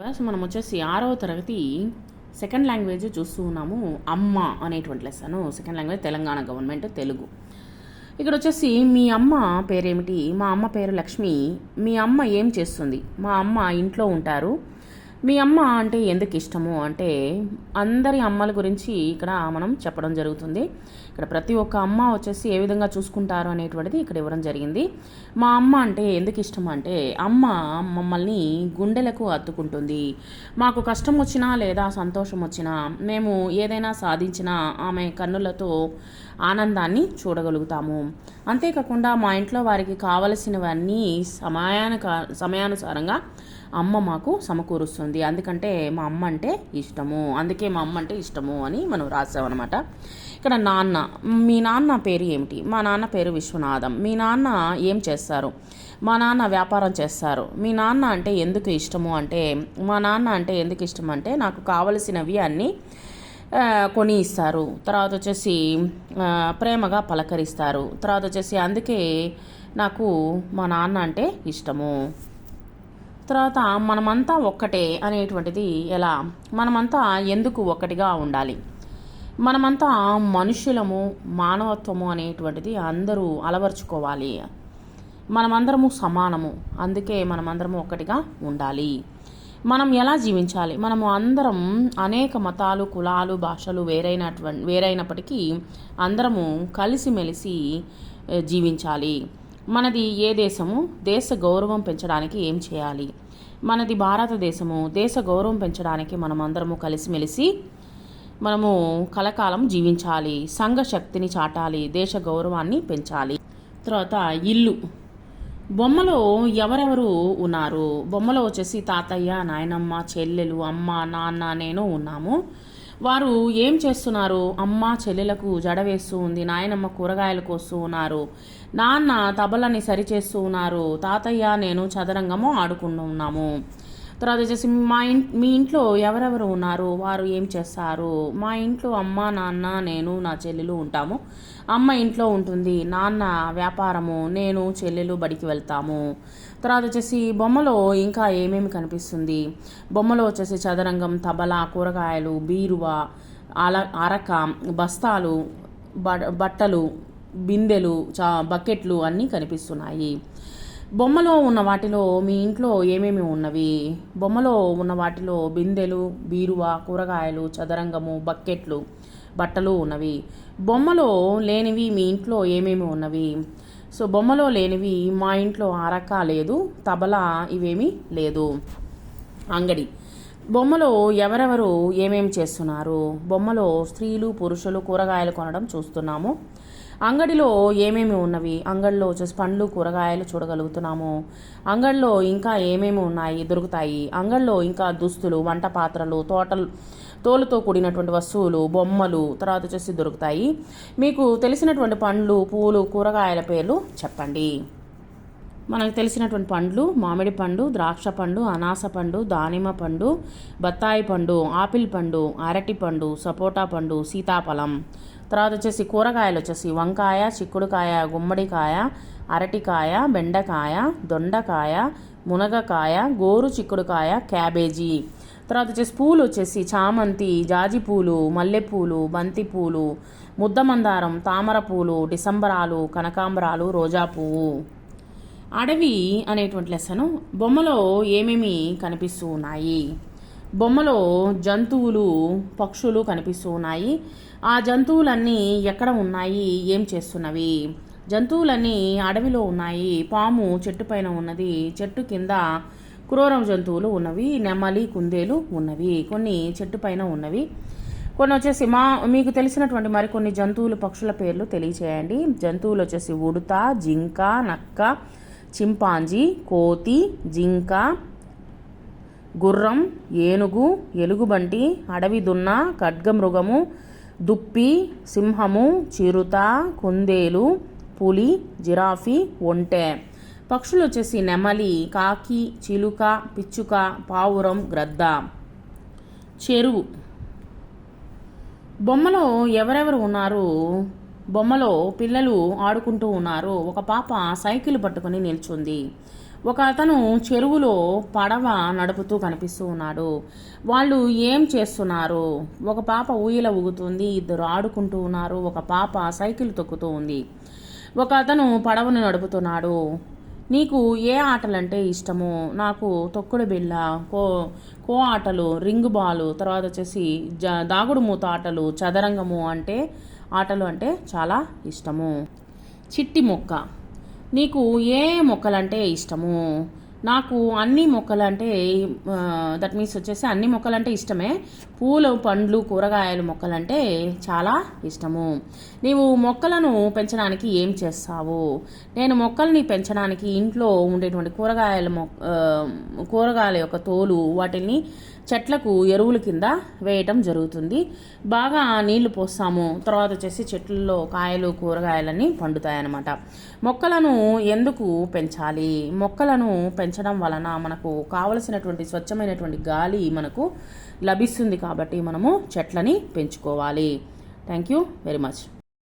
మనం వచ్చేసి ఆరవ తరగతి సెకండ్ లాంగ్వేజ్ చూస్తూ ఉన్నాము. అమ్మ అనేటువంటి lesson. Second language Telangana government Telugu. ఇక్కడ వచ్చేసి మీ అమ్మ పేరేమిటి? మా అమ్మ పేరు లక్ష్మి. మీ అమ్మ ఏం చేస్తుంది? మా అమ్మ ఇంట్లో ఉంటారు. మీ అమ్మ అంటే ఎందుకు ఇష్టము? అంటే అందరి అమ్మల గురించి ఇక్కడ మనం చెప్పడం జరుగుతుంది. ఇక్కడ ప్రతి ఒక్క అమ్మ వచ్చేసి ఏ విధంగా చూసుకుంటారు అనేటువంటిది ఇక్కడ ఇవ్వడం జరిగింది. మా అమ్మ అంటే ఎందుకు ఇష్టం అంటే అమ్మ మమ్మల్ని గుండెలకు అత్తుకుంటుంది మాకు కష్టం వచ్చినా లేదా సంతోషం వచ్చినా మేము ఏదైనా సాధించినా ఆమె కన్నులతో ఆనందాన్ని చూడగలుగుతాము. అంతేకాకుండా మా ఇంట్లో వారికి కావలసినవన్నీ సమయానుక సమయానుసారంగా అమ్మ మాకు సమకూరుస్తుంది. అందుకంటే మా అమ్మ అంటే ఇష్టము. అందుకే మా అమ్మ అంటే ఇష్టము అని మనం రాసామన్నమాట. ఇక్కడ నాన్న మీ నాన్న పేరు ఏమిటి? మా నాన్న పేరు విశ్వనాథం. మీ నాన్న ఏం చేస్తారు? మా నాన్న వ్యాపారం చేస్తారు. మీ నాన్న అంటే ఎందుకు ఇష్టము అంటే మా నాన్న అంటే ఎందుకు ఇష్టం అంటే నాకు కావలసినవి అన్నీ కొని ఇస్తారు. తర్వాత వచ్చేసి ప్రేమగా పలకరిస్తారు. తర్వాత వచ్చేసి అందుకే నాకు మా నాన్న అంటే ఇష్టము. తర్వాత మనమంతా ఒక్కటే అనేటువంటిది ఎలా? మనమంతా ఎందుకు ఒక్కటిగా ఉండాలి? మనమంతా మనుషులము మానవత్వము అనేటువంటిది అందరూ అలవర్చుకోవాలి. మనమందరము సమానము. అందుకే మనమందరము ఒక్కటిగా ఉండాలి. మనం ఎలా జీవించాలి? మనము అందరం అనేక మతాలు కులాలు భాషలు వేరైనటువంటి వేరైనప్పటికీ అందరము కలిసిమెలిసి జీవించాలి. మనది ఏ దేశము? దేశ గౌరవం పెంచడానికి ఏం చేయాలి? మనది భారతదేశము. దేశ గౌరవం పెంచడానికి మనం అందరము కలిసిమెలిసి మనము కలకాలం జీవించాలి. సంఘ శక్తిని చాటాలి. దేశ గౌరవాన్ని పెంచాలి. తర్వాత ఇల్లు. బొమ్మలో ఎవరెవరు ఉన్నారు? బొమ్మలో వచ్చేసి తాతయ్య నాయనమ్మ చెల్లెలు అమ్మ నాన్న నేను ఉన్నాము. వారు ఏం చేస్తున్నారు? అమ్మ చెల్లెలకు జడ వేస్తూ ఉంది నాయనమ్మ కూరగాయలు కోస్తూ ఉన్నారు నాన్న తబలని సరిచేస్తూ ఉన్నారు తాతయ్య నేను చదరంగము ఆడుకుంటున్నాము తర్వాత వచ్చేసి మా ఇంట్ మీ ఇంట్లో ఎవరెవరు ఉన్నారు? వారు ఏం చేస్తారు? మా ఇంట్లో అమ్మ నాన్న నేను నా చెల్లెలు ఉంటాము. అమ్మ ఇంట్లో ఉంటుంది నాన్న వ్యాపారము నేను చెల్లెలు బడికి వెళ్తాము. తర్వాత వచ్చేసి బొమ్మలో ఇంకా ఏమేమి కనిపిస్తుంది? బొమ్మలో వచ్చేసి చదరంగం తబలా కూరగాయలు బీరువా అల అరక బస్తాలు బ- బట్టలు బిందెలు చా బకెట్లు అన్నీ కనిపిస్తున్నాయి. బొమ్మలో ఉన్న వాటిలో మీ ఇంట్లో ఏమేమి ఉన్నవి? బొమ్మలో ఉన్న వాటిలో బిందెలు బీరువా కూరగాయలు చదరంగము బకెట్లు బట్టలు ఉన్నవి. బొమ్మలో లేనివి మీ ఇంట్లో ఏమేమి ఉన్నవి? సో బొమ్మలో లేనివి మా ఇంట్లో అరక లేదు తబలా ఇవేమీ లేదు. అంగడి. బొమ్మలో ఎవరెవరు ఏమేమి చేస్తున్నారు? బొమ్మలో స్త్రీలు పురుషులు కూరగాయలు కొనడం చూస్తున్నాము. అంగడిలో ఏమేమి ఉన్నవి? అంగడిలో వచ్చేసి పండ్లు కూరగాయలు చూడగలుగుతున్నాము. అంగడిలో ఇంకా ఏమేమి ఉన్నాయి? దొరుకుతాయి. అంగడిలో ఇంకా దుస్తులు వంట పాత్రలు తోటలు తోలుతో కూడినటువంటి వస్తువులు బొమ్మలు తర్వాత వచ్చేసి దొరుకుతాయి. మీకు తెలిసినటువంటి పండ్లు పూలు కూరగాయల పేర్లు చెప్పండి. మనకు తెలిసినటువంటి పండ్లు మామిడి పండు ద్రాక్ష పండు అనాస పండు దానిమ్మ పండు బత్తాయి పండు ఆపిల్ పండు అరటి పండు సపోటా పండు సీతాఫలం. తర్వాత వచ్చేసి కూరగాయలు వచ్చేసి వంకాయ చిక్కుడుకాయ గుమ్మడికాయ అరటికాయ బెండకాయ దొండకాయ మునగకాయ గోరు చిక్కుడుకాయ క్యాబేజీ. తర్వాత వచ్చేసి పూలు వచ్చేసి చామంతి జాజి పూలు మల్లెపూలు బంతి పూలు ముద్దమందారం తామర పూలు డిసంబరాలు కనకాంబరాలు రోజా పువ్వు. అడవి అనేటువంటి లెసను బొమ్మలో ఏమేమి కనిపిస్తూ ఉన్నాయి? బొమ్మలో జంతువులు పక్షులు కనిపిస్తూ ఉన్నాయి. ఆ జంతువులన్నీ ఎక్కడ ఉన్నాయి? ఏం చేస్తున్నవి? జంతువులన్నీ అడవిలో ఉన్నాయి. పాము చెట్టు పైన ఉన్నది. చెట్టు కింద క్రూరం జంతువులు ఉన్నవి నెమలి కుందేలు ఉన్నవి కొన్ని చెట్టు పైన ఉన్నవి. కొన్ని వచ్చేసి మా మీకు తెలిసినటువంటి మరికొన్ని జంతువులు పక్షుల పేర్లు తెలియచేయండి. జంతువులు వచ్చేసి ఉడత జింక నక్క చింపాంజీ కోతి జింక గుర్రం ఏనుగు ఎలుగుబంటి అడవి దున్న ఖడ్గమృగము దుప్పి సింహము చిరుత కుందేలు పులి జిరాఫీ ఒంటె. పక్షులు వచ్చేసి నెమలి కాకి చిలుక పిచ్చుక పావురం గ్రద్ద. చెరువు. బొమ్మలో ఎవరెవరు ఉన్నారు? బొమ్మలో పిల్లలు ఆడుకుంటూ ఉన్నారు. ఒక పాప సైకిల్ పట్టుకొని నిల్చుంది. ఒక అతను చెరువులో పడవ నడుపుతూ కనిపిస్తూ ఉన్నాడు. వాళ్ళు ఏం చేస్తున్నారు? ఒక పాప ఊయల ఊగుతుంది. ఇద్దరు ఆడుకుంటూ ఉన్నారు. ఒక పాప సైకిల్ తొక్కుతూ ఉంది. ఒక అతను పడవను నడుపుతున్నాడు. నీకు ఏ ఆటలంటే ఇష్టము నాకు తొక్కుడు బిళ్ళ కో కో ఆటలు రింగు బాలు తర్వాత వచ్చేసి జ దాగుడు మూత ఆటలు చదరంగము అంటే ఆటలు అంటే చాలా ఇష్టము. చిట్టి మొక్క. నీకు ఏ మొక్కలంటే ఇష్టము? నాకు అన్ని మొక్కలంటే దట్ మీన్స్ వచ్చేసి అన్ని మొక్కలంటే ఇష్టమే. పూలు పండ్లు కూరగాయలు మొక్కలంటే చాలా ఇష్టము. నీవు మొక్కలను పెంచడానికి ఏం చేస్తావు? నేను మొక్కల్ని పెంచడానికి ఇంట్లో ఉండేటువంటి కూరగాయల మొక్క కూరగాయల యొక్క తోలు వాటిని చెట్లకు ఎరువుల కింద వేయటం జరుగుతుంది. బాగా నీళ్ళు పోస్తాము. తర్వాత వచ్చేసి చెట్లలో కాయలు కూరగాయలన్నీ పండుతాయన్నమాట. మొక్కలను ఎందుకు పెంచాలి? మొక్కలను పెంచడం వలన మనకు కావలసినటువంటి స్వచ్ఛమైనటువంటి గాలి మనకు లభిస్తుంది కాబట్టి మనము చెట్లని పెంచుకోవాలి. Thank you very much